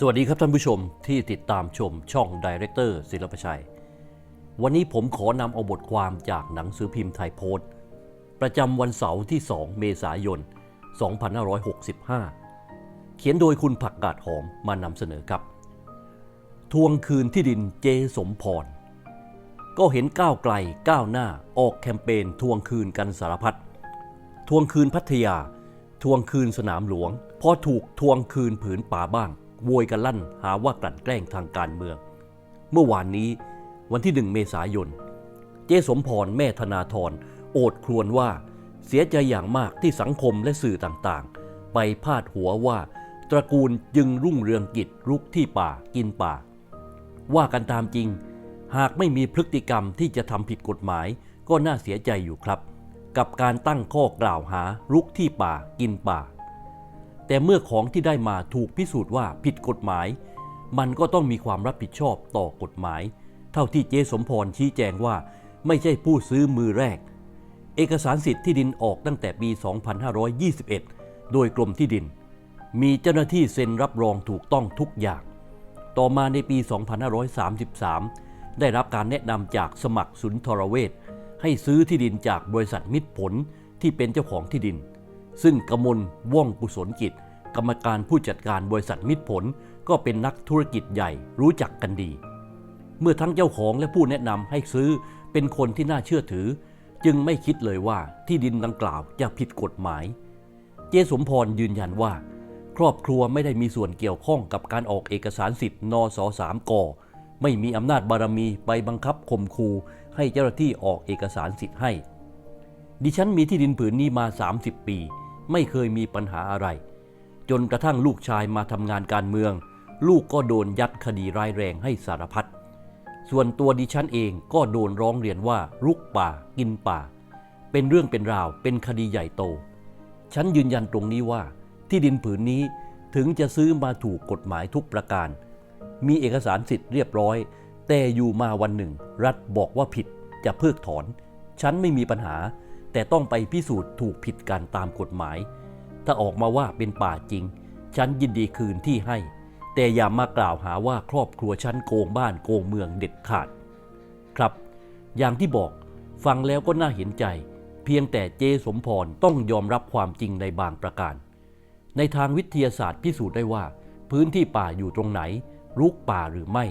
สวัสดีครับท่านผู้ชมที่ติดตามชมช่องดีเรคเตอร์ศิลปชัย วันนี้ผมขอนำเอาบทความจากหนังสือพิมพ์ไทยโพสต์ประจำวันเสาร์ที่ 2 เมษายน 2565 เขียนโดยคุณผักกาดหอมมานำเสนอครับ ทวงคืนที่ดินเจสมพร ก็เห็นก้าวไกลก้าวหน้าออกแคมเปญทวงคืนกันสารพัดทวงคืนพัทยา ทวงคืนสนามหลวง พอถูกทวงคืนผืนป่าบ้าง โวยกันลั่นหาว่ากลั่นแกล้งทางการเมือง เมื่อวานนี้วันที่หนึ่งเมษายน เจสมพรแม่ธนาธรโอดครวญว่าเสียใจอย่างมากที่สังคมและสื่อต่างๆ ไปพาดหัวว่าตระกูลจึงรุ่งเรืองกิจรุกที่ป่ากินป่า ว่ากันตามจริง หากไม่มีพฤติกรรมที่จะทำผิดกฎหมายก็น่าเสียใจอยู่ครับ กับการตั้งข้อกล่าวหารุกที่ป่ากินป่า แต่เมื่อของที่ได้มาถูกพิสูจน์ว่าผิดกฎหมาย มันก็ต้องมีความรับผิดชอบต่อกฎหมาย เท่าที่เจสมพรชี้แจงว่าไม่ใช่ผู้ซื้อมือแรก เอกสารสิทธิ์ที่ดินออกตั้งแต่ปี 2521 โดยกรมที่ดิน มีเจ้าหน้าที่เซ็นรับรองถูกต้องทุกอย่าง ต่อมาในปี 2533 ได้รับการแนะนำจากสมัครสุนทรเวชให้ซื้อที่ดินจากบริษัทมิตรผลที่เป็นเจ้าของที่ดิน ซึ่งกมลว่องกุศลกิจ กรรมการผู้จัดการบริษัทมิตรผล ก็เป็นนักธุรกิจใหญ่รู้จักกันดี เมื่อทั้งเจ้าของและผู้แนะนำให้ซื้อเป็นคนที่น่าเชื่อถือ จึงไม่คิดเลยว่าที่ดินดังกล่าวจะผิดกฎหมาย เจสมพรยืนยันว่า ครอบครัวไม่ได้มีส่วนเกี่ยวข้องกับการออกเอกสารสิทธิ์นสสามกไม่มีอำนาจบารมีไปบังคับข่มขู่ให้เจ้าหน้าที่ออกเอกสารสิทธิ์ให้ ดิฉันมีที่ดินผืนนี้มา 30 ปี ไม่เคยมีปัญหาอะไร จนกระทั่งลูกชายมาทำงานการเมือง ลูกก็โดนยัดคดีร้ายแรงให้สารพัดส่วนตัวดิฉันเองก็โดนร้องเรียนว่ารุกป่ากินป่า เป็นเรื่องเป็นราวเป็นคดีใหญ่โต ฉันยืนยันตรงนี้ว่า ที่ดินผืนนี้ถึงจะซื้อมาถูกกฎหมายทุกประการ มีเอกสารสิทธิ์เรียบร้อย แต่อยู่มาวันหนึ่ง รัฐบอกว่าผิดจะเพิกถอน ฉันไม่มีปัญหา แต่ต้องไปพิสูจน์ถูกผิดกันตามกฎหมาย ถ้าออกมาว่าเป็นป่าจริง ฉันยินดีคืนที่ให้ แต่อย่ามากล่าวหาว่าครอบครัวฉันโกงบ้านโกงเมืองเด็ดขาด ครับ อย่างที่บอกฟังแล้วก็น่าเห็นใจ เพียงแต่เจสมพรต้องยอมรับความจริงในบางประการ ในทางวิทยาศาสตร์พิสูจน์ได้ว่า พื้นที่ป่าอยู่ตรงไหนรุกป่าหรือไม่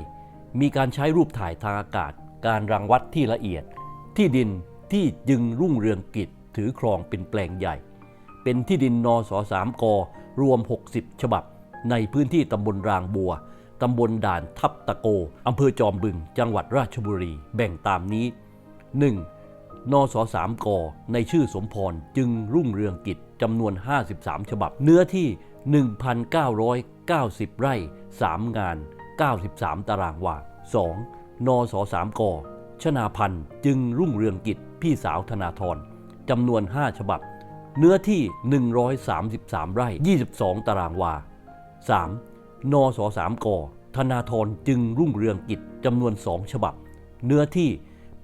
มีการใช้รูปถ่ายทางอากาศ การรังวัดที่ละเอียด ที่ดิน ที่จึงรุ่งเรืองกิจถือครองเป็นแปลงใหญ่ เป็นที่ดินนสสามกรวม 60 ฉบับ ในพื้นที่ตำบลรางบัวตำบลด่านทับตะโกอำเภอจอมบึง จังหวัดราชบุรี แบ่งตามนี้ 1. นสสามก ในชื่อสมพรจึงรุ่งเรืองกิจจำนวน 53 ฉบับ เนื้อที่ 1,990 ไร่ 3 งาน 93 ตารางวา 2. นสสามก ชนาพันธ์จึงรุ่งเรืองกิจพี่สาวธนาธรจำนวน 5 ฉบับ เนื้อที่ 133 ไร่ 22 ตารางวา 3. นสสามกธนาธรจึงรุ่งเรืองกิจจำนวน 2 ฉบับ เนื้อที่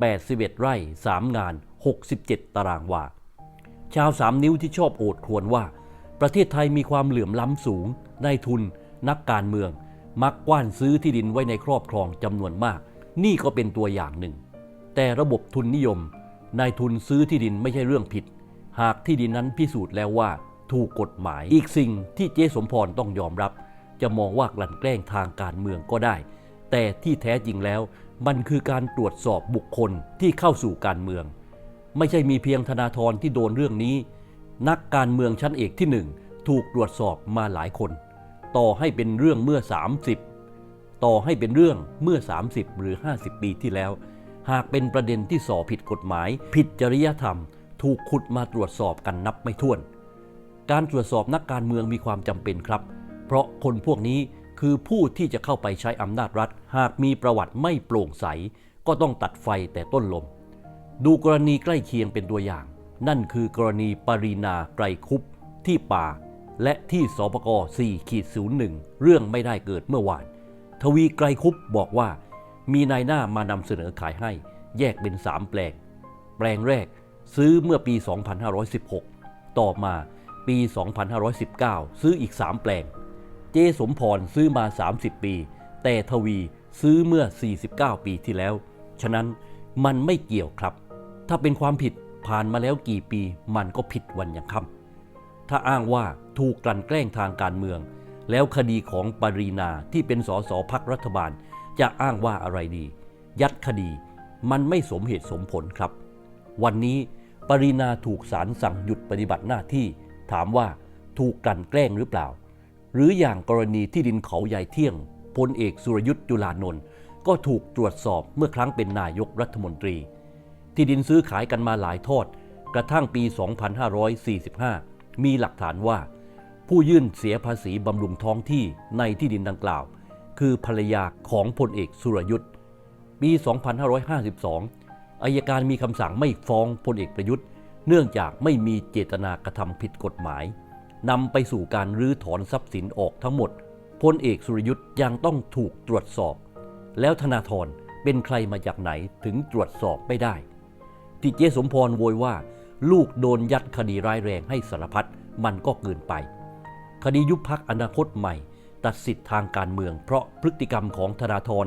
81 ไร่ 3 งาน 67 ตารางวา ชาวสามนิ้วที่ชอบโอดครวญว่า ประเทศไทยมีความเหลื่อมล้ำสูงนายทุน นักการเมือง มักกว้านซื้อที่ดินไว้ในครอบครองจำนวนมาก นี่ก็เป็นตัวอย่างหนึ่ง แต่ระบบทุนนิยมนายทุนซื้อที่ดินไม่ใช่เรื่องผิด หากที่ดินนั้นพิสูจน์แล้วว่าถูกกฎหมาย อีกสิ่งที่เจ๊สมพรต้องยอมรับ จะมองว่ากลั่นแกล้งทางการเมืองก็ได้ แต่ที่แท้จริงแล้วมันคือการตรวจสอบบุคคลที่เข้าสู่การเมือง ไม่ใช่มีเพียงธนาธรที่โดนเรื่องนี้ นักการเมืองชั้นเอกที่หนึ่งถูกตรวจสอบมาหลายคน ต่อให้เป็นเรื่องเมื่อ 30 ต่อให้เป็นเรื่องเมื่อ 30 หรือ 50 ปีที่แล้ว หากเป็นประเด็นที่สอผิดกฎหมาย ผิดจริยธรรม ถูกขุดมาตรวจสอบกันนับไม่ถ้วน การตรวจสอบนักการเมืองมีความจำเป็นครับ เพราะคนพวกนี้คือผู้ที่จะเข้าไปใช้อำนาจรัฐ หากมีประวัติไม่โปร่งใส ก็ต้องตัดไฟแต่ต้นลม ดูกรณีใกล้เคียงเป็นตัวอย่าง นั่นคือกรณีปรีนาไกรคุปที่ป่า และที่สปก4ขีด01 เรื่องไม่ได้เกิดเมื่อวาน ทวีไกรคุปบอกว่า มีนายหน้ามานำเสนอขายให้ แยกเป็น 3 แปลง แปลงแรกซื้อเมื่อปี 2516 ต่อมาปี 2519 ซื้ออีก 3 แปลง เจสมพรซื้อมา 30 ปี แต่ทวีซื้อเมื่อ 49 ปีที่แล้ว ฉะนั้นมันไม่เกี่ยวครับ ถ้าเป็นความผิดผ่านมาแล้วกี่ปีมันก็ผิดวันยังค่ำถ้าอ้างว่าถูกกลั่นแกล้งทางการเมือง แล้วคดีของปรีนาที่เป็นสสพักรัฐบาล จะอ้างว่าอะไรดี ยัดคดี มันไม่สมเหตุสมผลครับ วันนี้ปรินาถูกศาลสั่งหยุดปฏิบัติหน้าที่ ถามว่าถูกกลั่นแกล้งหรือเปล่า หรืออย่างกรณีที่ดินเขาใหญ่เที่ยงพลเอกสุรยุทธ์จุลานนท์ก็ถูกตรวจสอบเมื่อครั้งเป็นนายกรัฐมนตรี ที่ดินซื้อขายกันมาหลายทอด กระทั่งปี 2545 มีหลักฐานว่า ผู้ยื่นเสียภาษีบำรุงท้องที่ในที่ดินดังกล่าว คือภรรยาของพลเอกสุรยุทธ์ ปี 2552อายการมีคำสั่งไม่ฟ้องพลเอกประยุทธ์ เนื่องจากไม่มีเจตนากระทำผิดกฎหมายนำไปสู่การรื้อถอนทรัพย์สินออกทั้งหมดพลเอกสุรยุทธ์ยังต้องถูกตรวจสอบ แล้วธนาธรเป็นใครมาจากไหนถึงตรวจสอบไม่ได้ ที่เจสมพรโวยว่า ลูกโดนยัดคดีร้ายแรงให้สารพัดมันก็เกินไป คดียุบพักอนาคตใหม่ ตัดสิทธิ์ทางการเมือง เพราะพฤติกรรมของธนาธร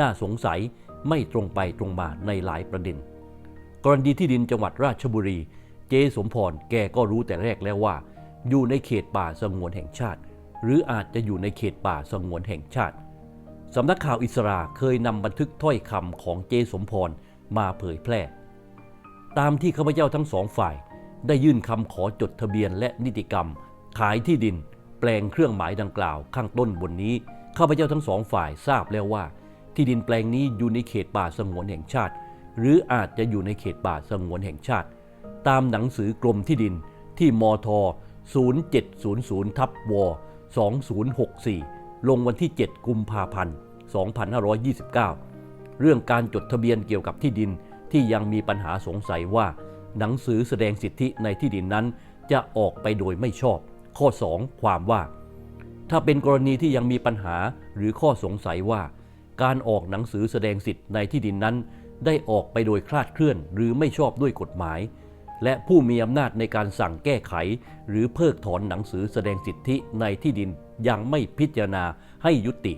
น่าสงสัยไม่ตรงไปตรงมาในหลายประเด็น กรณีที่ดินจังหวัดราชบุรี เจสมพรแกก็รู้แต่แรกแล้วว่า อยู่ในเขตป่าสงวนแห่งชาติ หรืออาจจะอยู่ในเขตป่าสงวนแห่งชาติสำนักข่าวอิสราเคยนำบันทึกถ้อยคำของเจสมพรมาเผยแพร่ ตามที่ข้าพเจ้าทั้งสองฝ่าย ได้ยื่นคำขอจดทะเบียนและนิติกรรม ขายที่ดิน แปลงเครื่องหมายดังกล่าวข้างต้นบนนี้ข้าพเจ้าทั้งสองฝ่ายทราบแล้วว่า ที่ดินแปลงนี้อยู่ในเขตป่าสงวนแห่งชาติ หรืออาจจะอยู่ในเขตป่าสงวนแห่งชาติ ตามหนังสือกรมที่ดินที่มท 0700ทับว2064 ลงวันที่ 7 กุมภาพันธ์ 2529 เรื่องการจดทะเบียนเกี่ยวกับที่ดินที่ยังมีปัญหาสงสัยว่า หนังสือแสดงสิทธิในที่ดินนั้นจะออกไปโดยไม่ชอบ ข้อ 2 ความว่า ถ้าเป็นกรณีที่ยังมีปัญหาหรือข้อสงสัยว่า การออกหนังสือแสดงสิทธิ์ในที่ดินนั้น ได้ออกไปโดยคลาดเคลื่อน หรือไม่ชอบด้วยกฎหมาย และผู้มีอำนาจในการสั่งแก้ไข หรือเพิกถอนหนังสือแสดงสิทธิในที่ดินยังไม่พิจารณาให้ยุติ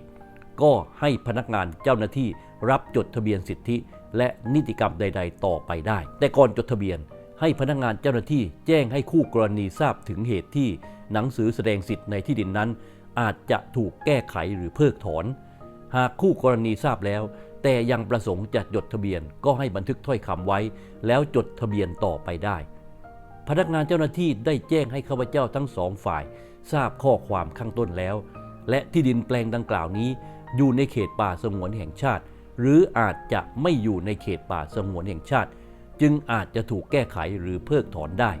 ก็ให้พนักงานเจ้าหน้าที่รับจดทะเบียนสิทธิ และนิติกรรมใด ๆ ต่อไปได้ แต่ก่อนจดทะเบียน ให้พนักงานเจ้าหน้าที่แจ้งให้คู่กรณีทราบถึงเหตุที่หนังสือแสดงสิทธิ์ในที่ดินนั้น อาจจะถูกแก้ไขหรือเพิกถอน หากคู่กรณีทราบแล้ว แต่ยังประสงค์จะจดทะเบียนก็ให้บันทึกถ้อยคำไว้ แล้วจดทะเบียนต่อไปได้ พนักงานเจ้าหน้าที่ได้แจ้งให้ข้าพเจ้าทั้งสองฝ่าย ทราบข้อความข้างต้นแล้ว และที่ดินแปลงดังกล่าวนี้ อยู่ในเขตป่าสงวนแห่งชาติ หรืออาจจะไม่อยู่ในเขตป่าสงวนแห่งชาติ จึงอาจจะถูกแก้ไขหรือเพิกถอนได้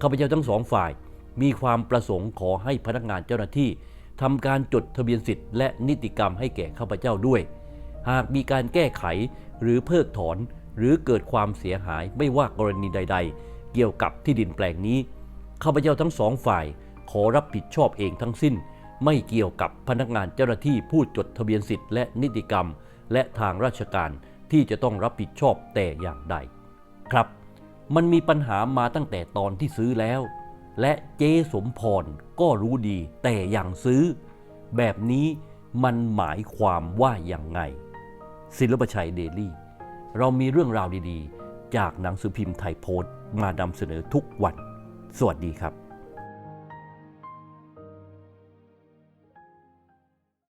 ข้าพเจ้าทั้งสองฝ่ายมีความประสงค์ขอให้พนักงานเจ้าหน้าที่ทำการจดทะเบียนสิทธิ์และนิติกรรมให้แก่ข้าพเจ้าด้วย หากมีการแก้ไขหรือเพิกถอน หรือเกิดความเสียหายไม่ว่ากรณีใด ๆ เกี่ยวกับที่ดินแปลงนี้ ข้าพเจ้าทั้งสองฝ่าย ขอรับผิดชอบเองทั้งสิ้น ไม่เกี่ยวกับพนักงานเจ้าหน้าที่ผู้จดทะเบียนสิทธิ์และนิติกรรม และทางราชการที่จะต้องรับผิดชอบแต่อย่างใด ครับ มันมีปัญหามาตั้งแต่ตอนที่ซื้อแล้ว และเจ๊สมพรก็รู้ดีแต่อย่างซื้อ แบบนี้มันหมายความว่าอย่างไง ศิลปชัยเดลี่ เรามีเรื่องราวดีๆ จากหนังสือพิมพ์ไทยโพสต์มานำเสนอทุกวัน สวัสดีครับ